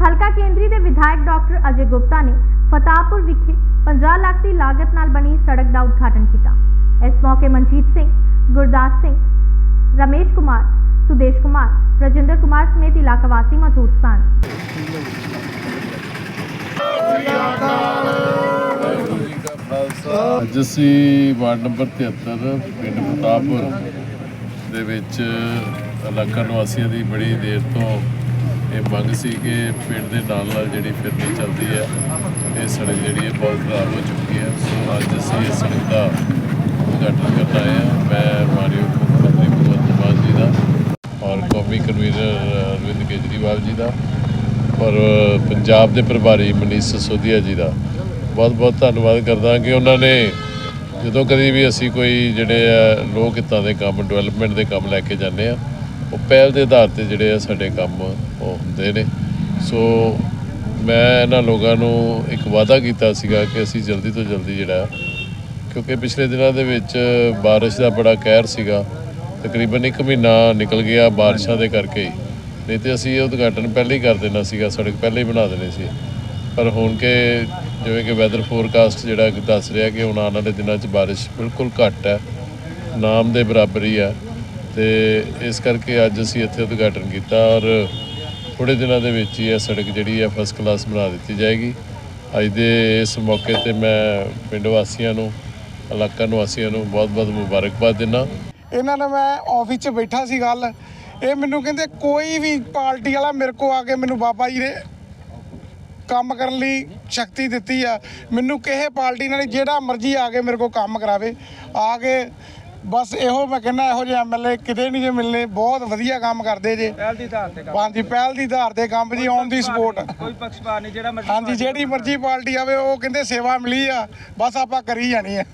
ਹਲਕਾ ਕੇਂਦਰੀ ਦੇ ਵਿਧਾਇਕ ਡਾਕਟਰ ਅਜੇ ਗੁਪਤਾ ਨੇ ਫਤਾਹਪੁਰ ਵਿਖੇ 50 ਲੱਖ ਦੀ ਲਾਗਤ ਨਾਲ ਬਣੀ ਸੜਕ ਦਾ ਉਦਘਾਟਨ ਕੀਤਾ। ਇਸ ਮੌਕੇ ਮਨਜੀਤ ਸਿੰਘ, ਗੁਰਦਾਸ ਸਿੰਘ, ਰਮੇਸ਼ ਕੁਮਾਰ, ਸੁਦੇਸ਼ ਕੁਮਾਰ, ਰਜਿੰਦਰ ਕੁਮਾਰ ਸਮੇਤ ਇਲਾਕਾ ਵਾਸੀ ਮੌਜੂਦ ਸਨ। ਅੱਜ ਅਸੀਂ ਵਾਰਡ ਨੰਬਰ 73 ਪਿੰਡ ਫਤਾਹਪੁਰ ਦੇ ਵਿੱਚ ਇਲਾਕਾ ਨਿਵਾਸੀਆਂ ਦੀ ਬੜੀ ਦੇਰ ਤੋਂ ਇਹ ਮੰਗ ਸੀ ਕਿ ਪਿੰਡ ਦੇ ਨਾਲ ਨਾਲ ਜਿਹੜੀ ਫਿਰਨੀ ਚੱਲਦੀ ਹੈ, ਇਹ ਸੜਕ ਜਿਹੜੀ ਹੈ ਬਹੁਤ ਖਰਾਬ ਹੋ ਚੁੱਕੀ ਹੈ। ਸੋ ਅੱਜ ਅਸੀਂ ਇਸ ਸੜਕ ਦਾ ਉਦਘਾਟਨ ਕਰਨਾ ਆਏ ਹਾਂ। ਮੈਂ ਮਾਨਯੋਗ ਮੁੱਖ ਮੰਤਰੀ ਭਗਵੰਤ ਮਾਨ ਜੀ ਦਾ ਔਰ ਕੌਮੀ ਕਨਵੀਨਰ ਅਰਵਿੰਦ ਕੇਜਰੀਵਾਲ ਜੀ ਦਾ ਔਰ ਪੰਜਾਬ ਦੇ ਪ੍ਰਭਾਰੀ ਮਨੀਸ਼ ਸਸੋਦੀਆ ਜੀ ਦਾ। ਬਹੁਤ ਬਹੁਤ ਧੰਨਵਾਦ ਕਰਦਾ ਕਿ ਉਹਨਾਂ ਨੇ ਜਦੋਂ ਕਦੀ ਵੀ ਅਸੀਂ ਕੋਈ ਜਿਹੜੇ ਆ ਲੋਕ ਹਿੱਤਾਂ ਦੇ ਕੰਮ, ਡਿਵੈਲਪਮੈਂਟ ਦੇ ਕੰਮ ਲੈ ਕੇ ਜਾਂਦੇ ਆ ਉਹ ਪਹਿਲ ਦੇ ਆਧਾਰ ਤੇ ਜਿਹੜੇ ਆ ਸਾਡੇ ਕੰਮ ਉਹ ਹੁੰਦੇ ਨੇ। ਸੋ ਮੈਂ ਇਹਨਾਂ ਲੋਕਾਂ ਨੂੰ ਇੱਕ ਵਾਅਦਾ ਕੀਤਾ ਸੀਗਾ ਕਿ ਅਸੀਂ ਜਲਦੀ ਤੋਂ ਜਲਦੀ ਜਿਹੜਾ, ਕਿਉਂਕਿ ਪਿਛਲੇ ਦਿਨਾਂ ਦੇ ਵਿੱਚ ਬਾਰਿਸ਼ ਦਾ ਬੜਾ ਕਹਿਰ ਸੀਗਾ। ਤਕਰੀਬਨ 1 ਮਹੀਨਾ ਨਿਕਲ ਗਿਆ ਬਾਰਿਸ਼ਾਂ ਦੇ ਕਰਕੇ ਹੀ। ਨਹੀਂ ਤੇ ਅਸੀਂ ਇਹ ਉਦਘਾਟਨ ਪਹਿਲਾਂ ਹੀ ਕਰ ਦੇਣਾ ਸੀਗਾ, ਸੜਕ ਪਹਿਲਾਂ ਹੀ ਬਣਾ ਦੇਣੀ ਸੀ। ਪਰ ਹੁਣ ਕਿ ਜਿਵੇਂ ਕਿ ਵੈਦਰ ਫੋਰਕਾਸਟ ਜਿਹੜਾ ਦੱਸ ਰਿਹਾ ਕਿ ਹੁਣ ਆਉਣ ਵਾਲੇ ਦਿਨਾਂ 'ਚ ਬਾਰਿਸ਼ ਬਿਲਕੁਲ ਘੱਟ ਹੈ। ਨਾਮ ਦੇ ਬਰਾਬਰ ਹੀ ਹੈ। ਤੇ ਇਸ ਕਰਕੇ ਅੱਜ ਅਸੀਂ ਇੱਥੇ ਉਦਘਾਟਨ ਕੀਤਾ ਔਰ ਥੋੜੇ ਦਿਨਾਂ ਦੇ ਵਿੱਚ ਹੀ ਇਹ ਸੜਕ ਜਿਹੜੀ ਹੈ ਫਸਟ ਕਲਾਸ ਬਣਾ ਦਿੱਤੀ ਜਾਏਗੀ। ਅੱਜ ਦੇ ਇਸ ਮੌਕੇ ਤੇ ਮੈਂ ਪਿੰਡ ਵਾਸੀਆਂ ਨੂੰ, ਇਲਾਕਾ ਨਿਵਾਸੀਆਂ ਨੂੰ ਬਹੁਤ-ਬਹੁਤ ਮੁਬਾਰਕਬਾਦ ਦਿੰਦਾ। ਇਹਨਾਂ ਨਾਲ ਮੈਂ ਆਫਿਸ 'ਚ ਬੈਠਾ ਸੀ ਗੱਲ। ਇਹ ਮੈਨੂੰ ਕਹਿੰਦੇ ਕੋਈ ਵੀ ਪਾਰਟੀ ਵਾਲਾ ਮੇਰੇ ਕੋ ਆ ਕੇ ਮੈਨੂੰ ਬਾਬਾ ਜੀ ਨੇ ਕੰਮ ਕਰਨ ਲਈ ਸ਼ਕਤੀ ਦਿੱਤੀ ਆ। ਮੈਨੂੰ ਕਿਸੇ ਪਾਰਟੀ ਨਾਲ ਜਿਹੜਾ ਮਰਜ਼ੀ ਆ ਕੇ ਮੇਰੇ ਕੋ ਕੰਮ ਕਰਾਵੇ। ਆ ਕੇ ਬਸ ਇਹੋ ਮੈਂ ਕਹਿੰਦਾ ਇਹੋ ਜਿਹੇ ਐਮਐਲਏ ਕਿਤੇ ਨਹੀਂ ਜੇ ਮਿਲਨੇ ਬਹੁਤ ਵਧੀਆ ਕੰਮ ਕਰਦੇ ਜੇ। ਪਹਿਲ ਦੀ ਆਧਾਰ ਤੇ ਕੰਮ ਹਾਂਜੀ ਪਹਿਲ ਦੀ ਆਧਾਰ ਤੇ ਕੰਮ ਜੀ ਔਨ ਦੀ ਸਪੋਰਟ। ਕੋਈ ਪੱਖਪਾਤ ਨਹੀਂ ਜਿਹੜਾ ਮਰਜ਼ੀ ਹਾਂਜੀ ਜਿਹੜੀ ਮਰਜ਼ੀ ਪਾਰਟੀ ਆਵੇ ਉਹ ਕਹਿੰਦੇ ਸੇਵਾ ਮਿਲੀ ਆ ਬਸ ਆਪਾਂ ਕਰੀ ਜਾਣੀ ਆ।